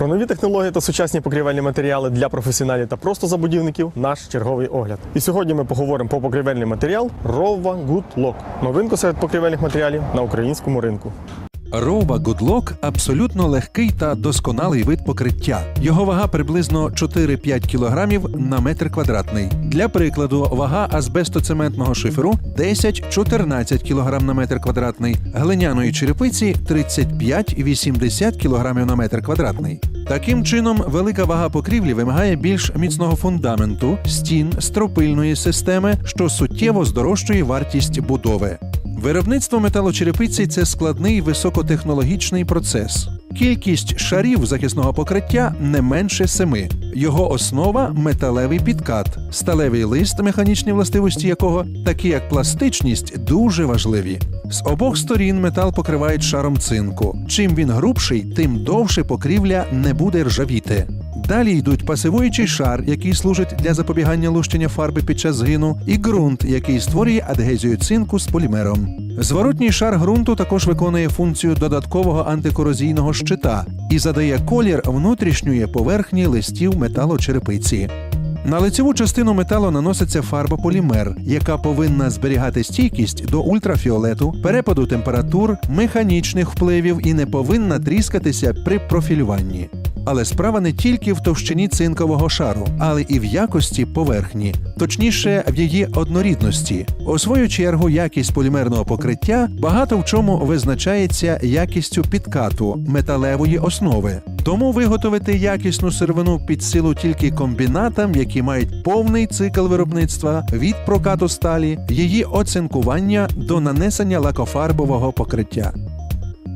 Про нові технології та сучасні покрівельні матеріали для професіоналів та просто забудівників наш черговий огляд. І сьогодні ми поговоримо про покрівельний матеріал Rova Good Lock. Новинку серед покрівельних матеріалів на українському ринку. Роуба Гудлок абсолютно легкий та досконалий вид покриття. Його вага приблизно 4-5 кг на метр квадратний. Для прикладу, вага азбестоцементного шиферу 10-14 кг на метр квадратний, глиняної черепиці 35-80 кг на метр квадратний. Таким чином, велика вага покрівлі вимагає більш міцного фундаменту, стін, стропильної системи, що суттєво здорожчує вартість будови. Виробництво металочерепиці це складний високотехнологічний процес. Кількість шарів захисного покриття не менше семи. Його основа металевий підкат, сталевий лист, механічні властивості якого, такі як пластичність, дуже важливі. З обох сторін метал покривають шаром цинку. Чим він грубший, тим довше покрівля не буде ржавіти. Далі йдуть пасивуючий шар, який служить для запобігання лущення фарби під час згину, і ґрунт, який створює адгезію цинку з полімером. Зворотній шар ґрунту також виконує функцію додаткового антикорозійного щита і задає колір внутрішньої поверхні листів металочерепиці. На лицеву частину металу наноситься фарба полімер, яка повинна зберігати стійкість до ультрафіолету, перепаду температур, механічних впливів і не повинна тріскатися при профілюванні. Але справа не тільки в товщині цинкового шару, але і в якості поверхні, точніше в її однорідності. У свою чергу, якість полімерного покриття багато в чому визначається якістю підкату металевої основи. Тому виготовити якісну сировину під силу тільки комбінатам, які мають повний цикл виробництва від прокату сталі, її оцинкування до нанесення лакофарбового покриття.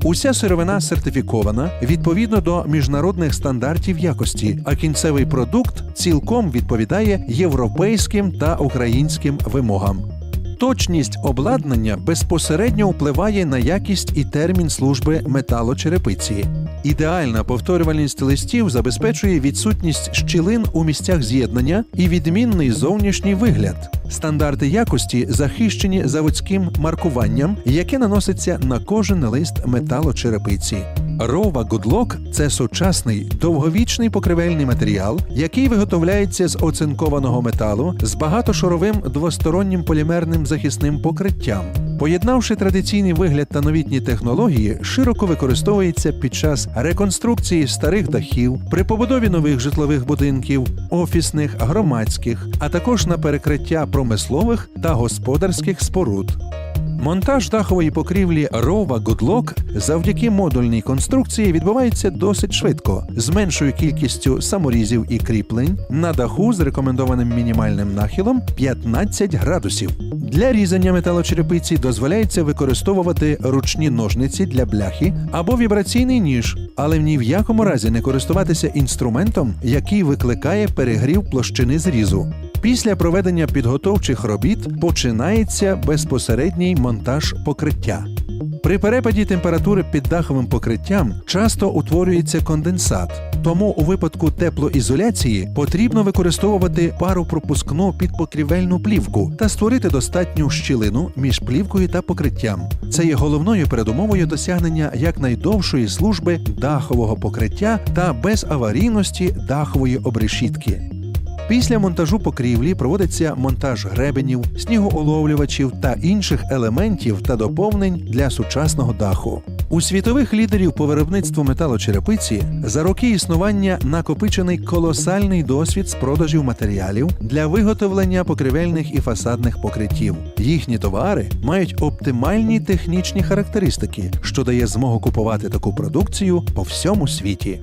Уся сировина сертифікована відповідно до міжнародних стандартів якості, а кінцевий продукт цілком відповідає європейським та українським вимогам. Точність обладнання безпосередньо впливає на якість і термін служби металочерепиці. Ідеальна повторювальність листів забезпечує відсутність щілин у місцях з'єднання і відмінний зовнішній вигляд. Стандарти якості захищені заводським маркуванням, яке наноситься на кожен лист металочерепиці. Рова Гудлок це сучасний довговічний покривельний матеріал, який виготовляється з оцинкованого металу з багатошаровим двостороннім полімерним захисним покриттям. Поєднавши традиційний вигляд та новітні технології, широко використовується під час реконструкції старих дахів, при побудові нових житлових будинків, офісних, громадських, а також на перекриття промислових та господарських споруд. Монтаж дахової покрівлі Рова Гудлок завдяки модульній конструкції відбувається досить швидко, з меншою кількістю саморізів і кріплень на даху з рекомендованим мінімальним нахилом 15 градусів. Для різання металочерепиці дозволяється використовувати ручні ножниці для бляхи або вібраційний ніж, але ні в якому разі не користуватися інструментом, який викликає перегрів площини зрізу. Після проведення підготовчих робіт починається безпосередній монтаж покриття. При перепаді температури під даховим покриттям часто утворюється конденсат, тому у випадку теплоізоляції потрібно використовувати паропропускну підпокрівельну плівку та створити достатню щілину між плівкою та покриттям. Це є головною передумовою досягнення якнайдовшої служби дахового покриття та безаварійності дахової обрешітки. Після монтажу покрівлі проводиться монтаж гребенів, снігоуловлювачів та інших елементів та доповнень для сучасного даху. У світових лідерів по виробництву металочерепиці за роки існування накопичений колосальний досвід з продажів матеріалів для виготовлення покривельних і фасадних покриттів. Їхні товари мають оптимальні технічні характеристики, що дає змогу купувати таку продукцію по всьому світі.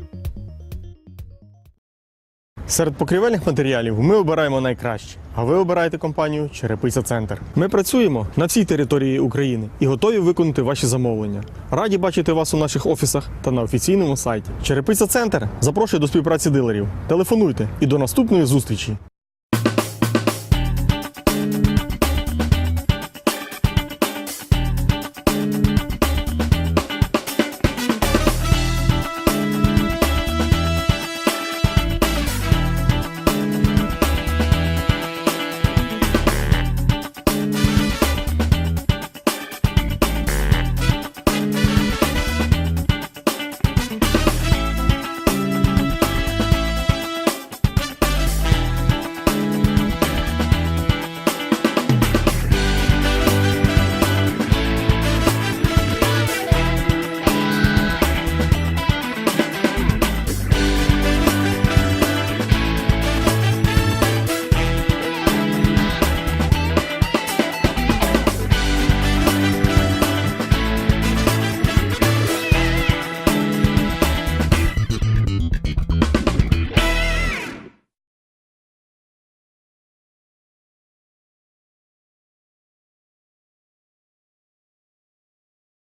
Серед покрівельних матеріалів ми обираємо найкраще, а ви обираєте компанію Черепиця Центр. Ми працюємо на всій території України і готові виконати ваші замовлення. Раді бачити вас у наших офісах та на офіційному сайті. Черепиця Центр запрошує до співпраці дилерів. Телефонуйте і до наступної зустрічі.